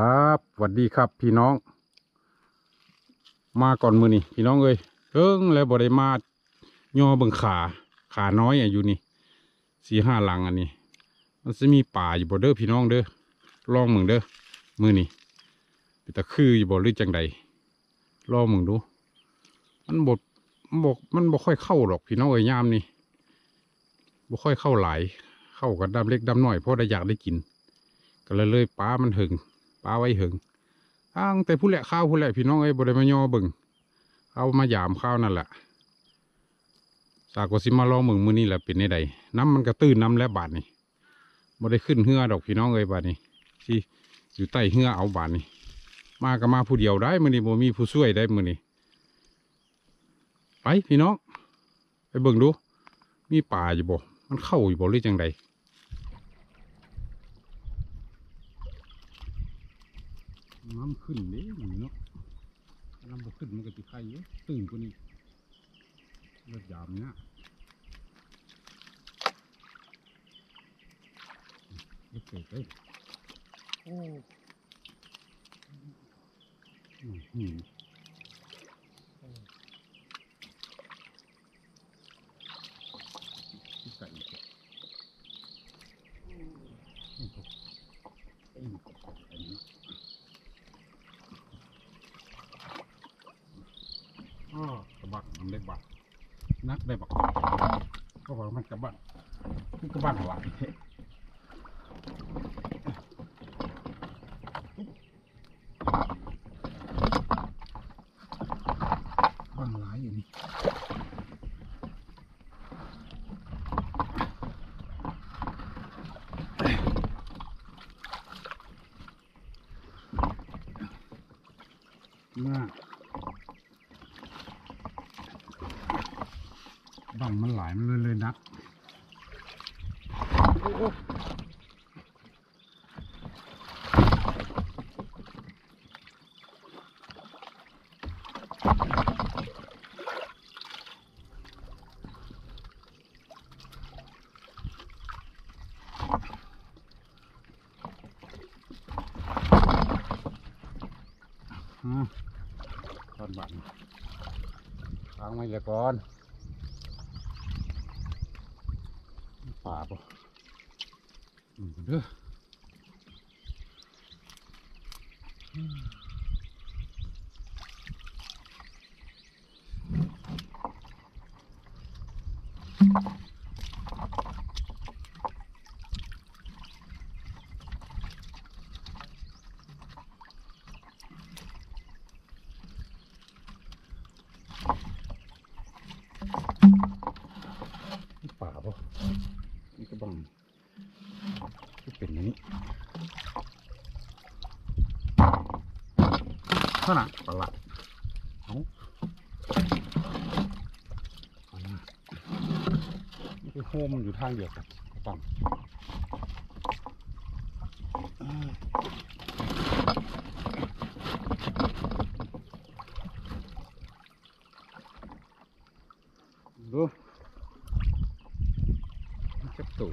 ครับสวัสดีครับพี่น้อง มาก่อนมือนี่พี่น้องเอ้ยเอิงแล้วบ่ได้มาย่อเบิ่งขาขาน้อยอยู่นี่สี่ห้าหลังอันนี้ มันจะมีป่าอยู่บ่เด้อพี่น้องเด้อลองมึงเด้อมือนี่เป็นตะคืออยู่บ่หรือจังใดลองมึงดู มันบดมันบกมันบ่ค่อยเข้าหรอกพี่น้องเอ้ยยามนี่บ่ค่อยเข้าหลายเข้ากับดำเล็กดำน้อยเพราะได้อยากได้กิน ก็เลยเลยป้ามันหึง ป้าไว้หึงอ้างแต่ผู้แหละข้าวผู้แหละพี่น้องเอ้บ่ได้มาย่อเบิ่งเอามาหยามข้าวนั่นแหละสากสิมาลองเบิ่งมือนี้แหละเป็นไดน้ำมันก็ตื้นน้ำแล้วบาดนี้บ่ได้ขึ้นเหือดอกพี่น้องเอ้ยบาดนี้สิอยู่ใต้เหือเอาบาดนี้มาก็มาผู้เดียวได้มือนี้บ่มีผู้ช่วยได้มือนี้ไปพี่น้องไปเบิ่งดู มีป่าอยู่บ่ มันเข้าอยู่บ่หรือจังใด น้ำขึ้นเด้หนูเนาะน้ำบ่ขึ้นมันก็สิไข่เยอะตื่นกว่านี้เลือดยามเนี่ยเล็กเกิดเลยโอ้อื้อหือ ที่ใส่อีกอะนี่ก็ไอ้นี่ก็อันนี้อ้อกระบัดมันได้บัดนัก ได้บักก็บอกมันกระบัดคือกระบัดหลายเทะบังหลายอยู่นี่มาก บังมันหลายมันเลยเลยนักอ้โอ้อ่าตอนบังค้างไว้เลยก่อน ป่าปะอืมเด้ออมนี่ป่าปะนี่ก็บังที่เป็นอย่างนี้ เท่านั้นปลาละเอาเอามานี่คือโฮมมันอยู่ทางเดียวกับปั๊มอ่าดูมันจับตัว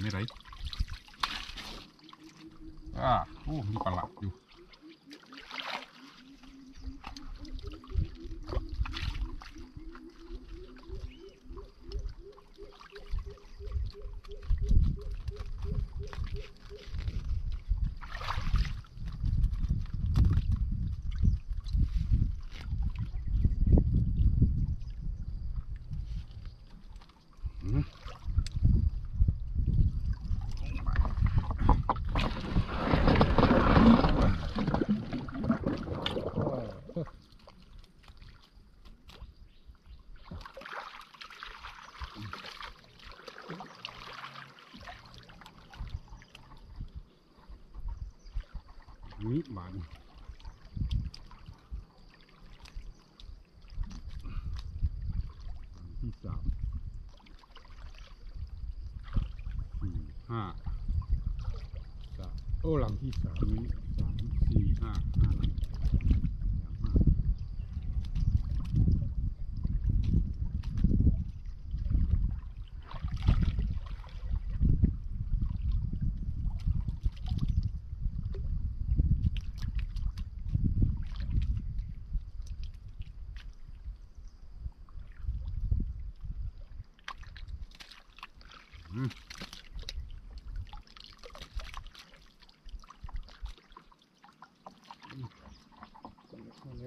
น่อยก็เอาอืมเห็นไหมไรอ่าโอ้ มีปลาหลักอยู่ นี้บานที่สามสี่ห้าสามโอ้หลังที่สามนี้สามสี่ห้าห้าหลัง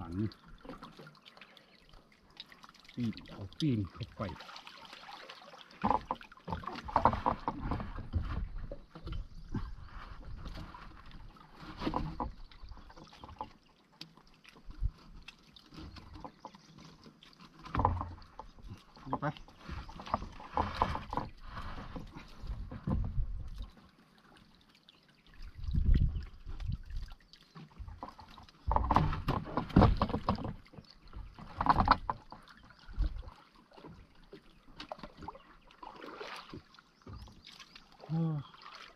หลังปีนเอาปีนเข้าไป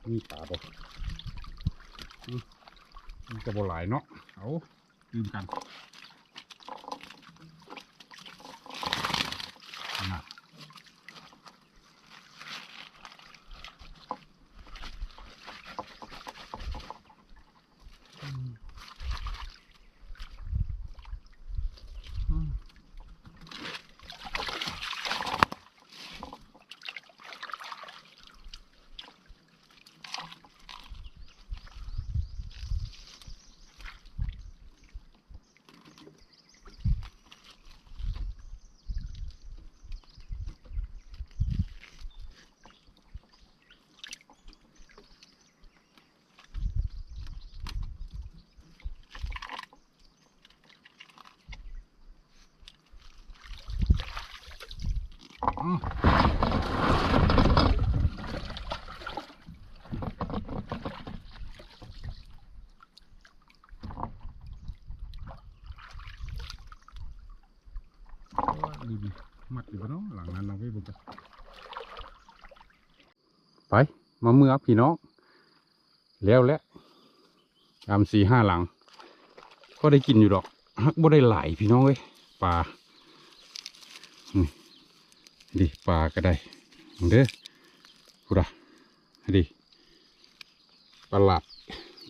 มีปลาบ่อืมมันจะบ่หลายเนาะเอาลืมกัน ดูดิมัดอยู่ปะเนาะหลังนั้นเราไม่บุกไปมาเมื่อพี่น้องแล้วแหละยามสี่ห้าหลัง ก็ได้กินอยู่ดอกฮักบ่ได้หลายพี่น้องเอ้ยปลาดิปลาก็ได้เด้อกูดะดิปลาหลาด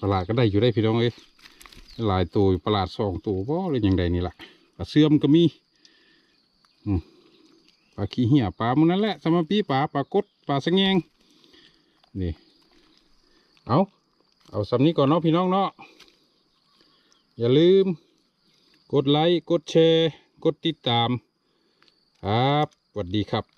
ปลาหลาดก็ได้อยู่ได้พี่น้องเอ้ยหลายตัวปลาหลาดสองตัวบ่หรือยังไงนี่แหละปลาเสื่อมก็มี ปลาขี้เหี้ยปลามันนั่นแหละสมาปีปลาปลากดปลาสงแงงนี่เอาเอาสำนี้ก่อนเนาะพี่น้องเนาะอย่าลืม กดไลค์กดแชร์ กดติดตาม ครับสวัสดีครับ